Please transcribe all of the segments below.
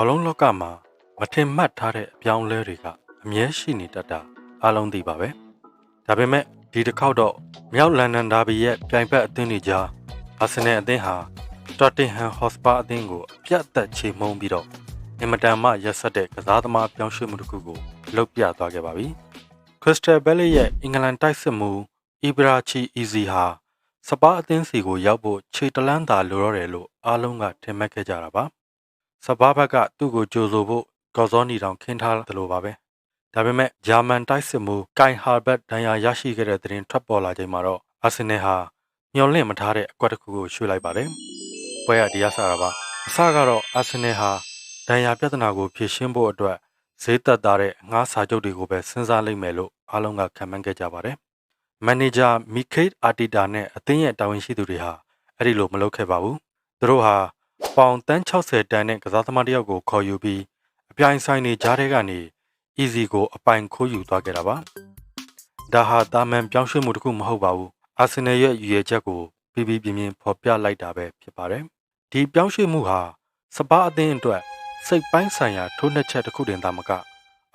ဘောလုံးလောကမှာမထင်မှတ်ထားတဲ့အပြောင်းအလဲတွေကအမြဲရှိနေတတ်တာအားလုံးသိပါပဲဒါပေမဲ့ဒီတစ်ခေါက်တော့မြောက်လန်ဒန်ဒါဘီရဲ့ပြိုင်ဘက်အသင်းတွေကြားအာဆင်နယ်အသင်းဟာတော်တင်ဟန်ဟော့စပါအသင်းကိုအပြတ်သက်ချေမှုန်းပြီးတော့အင်မတန်မှရက်ဆက်တဲ့ကစားသမားပြောင်းရွှေ့မှုတစ်ခုကိုလုပ်ပြသွားခဲ့ပါပြီခရစ္စတယ်ဘယ်လီရဲ့အင်္ဂလန်တိုက်စစ်မှုအီဘရာချီအီဇီဟာစပါအသင်းစီကိုရောက်ဖို့ခြေတလန်းသာလိုတော့တယ်လို့အားလုံးကထင်မှတ်ခဲ့ကြတာပါ စပါဘက်ကသူ့ကိုကြိုဆိုဖို့ကော်စောနီတောင်ခင်းထားတယ်လို့ပါပဲဒါပေမဲ့ဂျာမန်တိုက်စစ်မှုကိုင်ဟာဘတ်ဒဏ်ရာရရှိခဲ့တဲ့သတင်းထွက်ပေါ်လာချိန်မှာတော့အာဆင်နယ်ဟာမျှော်လင့်မထားတဲ့အကွက်တစ်ခုကိုရွှေ့လိုက်ပါတယ်ပွဲရဒီရဆတာပါအစကတော့အာဆင်နယ်ဟာဒဏ်ရာပြဿနာကိုဖြေရှင်းဖို့အတွက်ဈေးသက်သာတဲ့ငှားစာချုပ်တွေကိုပဲစဉ်းစားလိမ့်မယ်လို့အားလုံးကခံမှန်းခဲ့ကြပါတယ်မန်နေဂျာမီခိတ်အာတီတာနဲ့အသင်းရဲ့တာဝန်ရှိသူတွေဟာအဲ့ဒီလိုမလုပ်ခဲ့ပါဘူးသူတို့ဟာ ပေါင်တန်း60တန်တဲ့ကစားသမားတစ်ယောက်ကိုခေါ်ယူပြီးအပြိုင်ဆိုင်နေကြားထဲကနေ easy ကိုအပိုင်ခိုးယူသွားခဲ့တာပါဒါဟာတာမန်ပြောင်းရွှေ့မှုတစ်ခုမဟုတ်ပါဘူးအာဆင်နယ်ရဲ့ရည်ရွယ်ချက်ကိုပြပြပြင်းပြင်းဖော်ပြလိုက်တာပဲဖြစ်ပါတယ်ဒီပြောင်းရွှေ့မှုဟာစပါအသင်းအတွက်စိတ်ပိုင်းဆိုင်ရာထိုးနှက်ချက်တစ်ခုတင်သာမက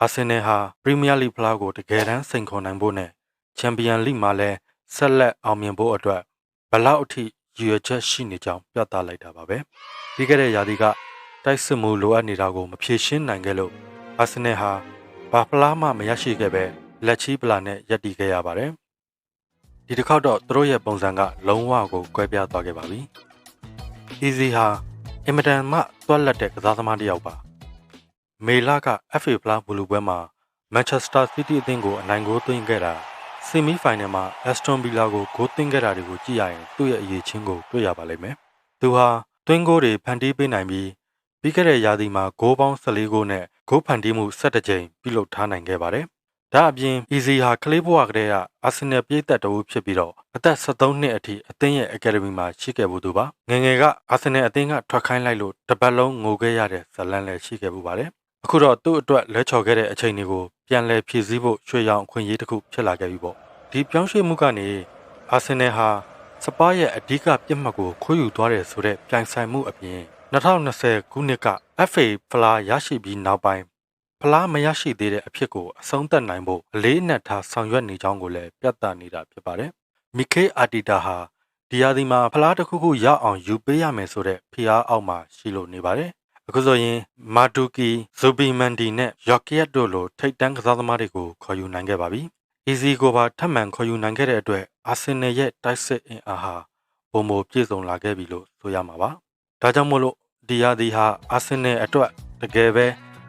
အာဆင်နယ်ဟာပရီးမီးယားလိဖလားကိုတကယ်တမ်းစိန်ခေါ်နိုင်ဖို့နဲ့ချန်ပီယံလိမှာလည်းဆက်လက်အောင်မြင်ဖို့အတွက်ဘလောက်အထိ ရည်ရွယ်ချက်ရှိနေကြောင်းပြသလိုက်တာပါပဲပြီးခဲ့တဲ့ရာသီကတိုက်စစ်မှုလိုအပ်နေတာကိုမဖြေရှင်းနိုင်ခဲ့လို့အာဆင်နယ်ဟာဘာဖလားမှမရရှိခဲ့ပဲလက်ချီပလာနဲ့ရပ်တည်ခဲ့ရပါတယ်ဒီတစ်ခေါက်တော့သူတို့ရဲ့ပုံစံကလုံးဝကိုကွဲပြားသွားခဲ့ပါပြီ easy ဟာအင်မတန်မှတွက်လက်တဲ့ကစားသမားတစ်ယောက်ပါမေလာက FA ဖလားဘူလူပွဲမှာ Manchester City အသင်းကိုအနိုင်ဂိုးသွင်းခဲ့တာ ဆီမီဖိုင်နယ်မှာ Aston Villa ကိုဂိုးသွင်းခဲ့တာတွေကိုကြည့်ရရင်သူ့ရဲ့အရေးချင်းကိုတွေ့ရပါလိမ့်မယ်သူဟာသွင်းဂိုးတွေဖန်တီးပေးနိုင်ပြီးပြီးခဲ့တဲ့ရာသီမှာဂိုးပေါင်း14ဂိုးနဲ့ဂိုးဖန်တီးမှု17ကြိမ်ပြုလုပ်ထားနိုင်ခဲ့ပါတယ်။ဒါအပြင် Easy ဟာကလေးဘဝကတည်းကအာဆင်နယ်ပြည်သက်တအုပ်ဖြစ်ပြီးတော့အသက်73နှစ်အထိအသင်းရဲ့ Academy မှာရှိခဲ့မှုသူပါ။ငယ်ငယ်ကအာဆင်နယ်အသင်းကထွက်ခိုင်းလိုက်လို့တပတ်လုံးငိုခဲ့ရတဲ့ဇလန်းလည်းရှိခဲ့မှုပါတယ်။ အခုတော့သူ့အတွက်လဲချော်ခဲ့တဲ့အချိန်တွေကိုပြန်လည်ဖြည့်ဆည်းဖို့ရွှေရောင်အခွင့်အရေးတစ်ခုဖြစ်လာခဲ့ပြီပေါ့။ဒီပြောင်းရွှေ့မှုကနေအာဆင်နယ်ဟာစပါးရဲ့အဓိကပြစ်မှတ်ကိုခိုးယူသွားတယ်ဆိုတဲ့ပြိုင်ဆိုင်မှုအပြင်2020ခုနှစ်က FA ဖလားရရှိပြီးနောက်ပိုင်းဖလားမရရှိသေးတဲ့အဖြစ်ကိုအဆုံးသတ်နိုင်ဖို့အလေးအနက်ထားဆောင်ရွက်နေကြောင်းကိုလည်းပြသနေတာဖြစ်ပါတယ်။မီကေအာတီတာဟာဒီယာဒီမှာဖလားတစ်ခုခုရအောင်ယူပေးရမယ်ဆိုတဲ့ဖိအားအောက်မှာရှိလို့နေပါတယ်။ အခုဆိုရင်မာတူကီဇူဘီမန်ဒီနဲ့ယော့ကီယက်တို့လိုထိပ်တန်းကစားသမားတွေကိုခေါ်ယူနိုင်ခဲ့ပါပြီ။ easy ကိုပါထပ်မံခေါ်ယူနိုင်ခဲ့တဲ့အတွက်အာဆင်နယ်ရဲ့တိုက်စစ်အင်အားဟာပုံမပြည့်စုံလာခဲ့ပြီလို့ဆိုရမှာပါ။ဒါကြောင့်မို့လို့ဒီယာဒီဟာအာဆင်နယ်အတွက်တကယ်ပဲ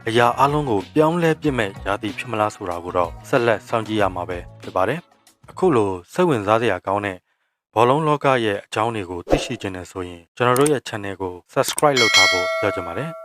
အရာအလုံးကိုပြောင်းလဲပြစ်မဲ့ယာဒီဖြစ်မလားဆိုတာကိုတော့ဆက်လက်စောင့်ကြည့်ရမှာပဲဖြစ်ပါတယ်။အခုလိုစိတ်ဝင်စားစရာကောင်းတဲ့ ဘောလုံးလောကရဲ့အကြောင်းတွေကိုသိရှိခြင်းနဲ့ဆိုရင်ကျွန်တော်တို့ရဲ့ channel ကို subscribe လုပ်ထားဖို့ပြောချင်ပါတယ်။